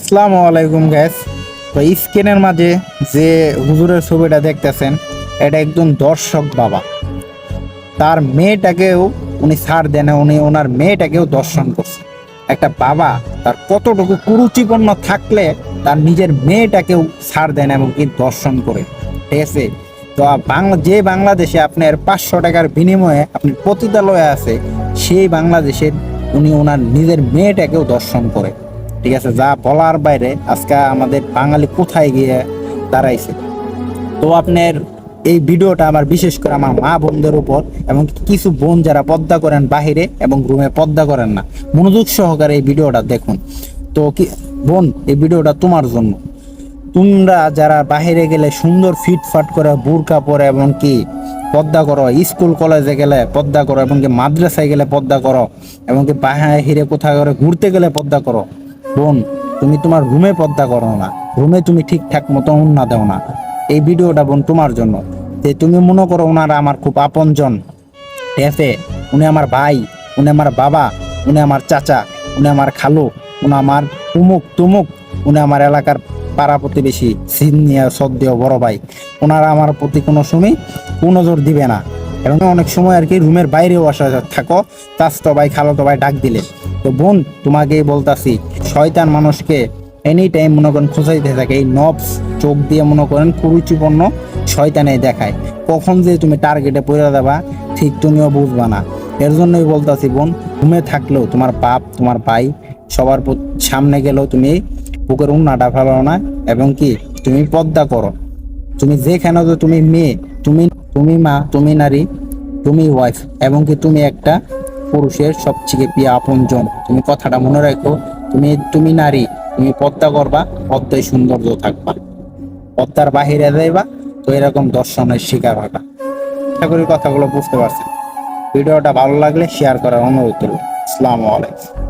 আসসালামু আলাইকুম গ্যাস তো স্ক্রিনের মাঝে যে হুজুরের ছবিটা দেখতেছেন, এটা একজন দর্শক বাবা। তার মেয়েটাকেও উনি ছাড় দেন উনি ওনার মেয়েটাকেও দর্শন করছে। একটা বাবা তার কতটুকু কুরুচিপূর্ণ থাকলে তার নিজের মেয়েটাকেও ছাড় দেন এবং কি দর্শন করে। ঠিক আছে? তো বাংলা, যে বাংলাদেশে আপনার পাঁচশো টাকার বিনিময়ে আপনি পতিতালয়ে আছে, সেই বাংলাদেশের উনি ওনার নিজের মেয়েটাকেও দর্শন করে। ঠিক আছে, যা বলার বাইরে আজকে আমাদের বাঙালি কোথায় গিয়ে দাঁড়াইছে? তো আপনার এই ভিডিওটা আমার বিশেষ করে আমার মা বোনদের উপর এবং কিছু বোন যারা পদ্মা করেন বাহিরে এবং রুমে পদ্মা করেন না, মনোযোগ সহকারে এই ভিডিওটা দেখুন। তো কি, বোন, এই ভিডিওটা তোমার জন্য। তোমরা যারা বাহিরে গেলে সুন্দর ফিটফাট করে বুরকা পরে এবং কি পদ্মা করো, স্কুল, কলেজে গেলে পদ্মা করো, এবং কি মাদ্রাসায় গেলে পদ্মা করো, এবং কি বাহিরে কোথাও করে ঘুরতে গেলে পদ্মা করো বোন, তুমি তোমার রুমে পদ্মা করো না। রুমে তুমি ঠিকঠাক মতো উন্না দাও না। এই ভিডিওটা বোন তোমার জন্য। যে তুমি মনে করো ওনারা আমার খুব আপনজন। আছে উনি আমার ভাই, উনি আমার বাবা, উনি আমার চাচা, উনি আমার খালু, উনি আমার উমুক তুমুক, উনি আমার এলাকার পাড়া প্রতিবেশী, সিনিয়র সদ্য বড় ভাই। ওনারা আমার প্রতি কোনো সময় নজর দিবে না। এবং অনেক সময় আর কি রুমের বাইরেও আসা থাকো চাস্তো ভাই খালতো ভাই ডাক দিলে। তো বোন তোমাকেই বলতাছি, শয়তান মানুষকে এনি টাইম মনে করেন খোঁজাইতে থাকে, এই নবস চোখ দিয়ে মনে করেন কুরুচিপূর্ণ শয়তানে দেখায়। কখন যে তুমি টার্গেটে পড়ে দেবা ঠিক তুমিও বুঝবা না। এর জন্যই বলতাছি বোন, ঘুমে থাকলেও তোমার বাপ, তোমার ভাই সবার সামনে গেলেও তুমি বুকের উন্নাটা ফেলো না এবং কি, তুমি পদ্মা করো। তুমি যেখানে তো তুমি মেয়ে, তুমি তুমি মা, তুমি নারী, তুমি ওয়াইফ এবং কি, তুমি একটা পুরুষের সবচেয়ে প্রিয় আপনজন। তুমি কথাটা মনে রাখো। তুমি তুমি নারী, তুমি পদ্মা করবা পদ্মায় সৌন্দর্য থাকবা। পদ্মার বাহিরে যাইবা, তো এরকম দর্শনের শিকার হবা। আশা করি কথাগুলো বুঝতে পারছেন। ভিডিওটা ভালো লাগলে শেয়ার করার অনুরোধ করব আসসালামু আলাইকুম।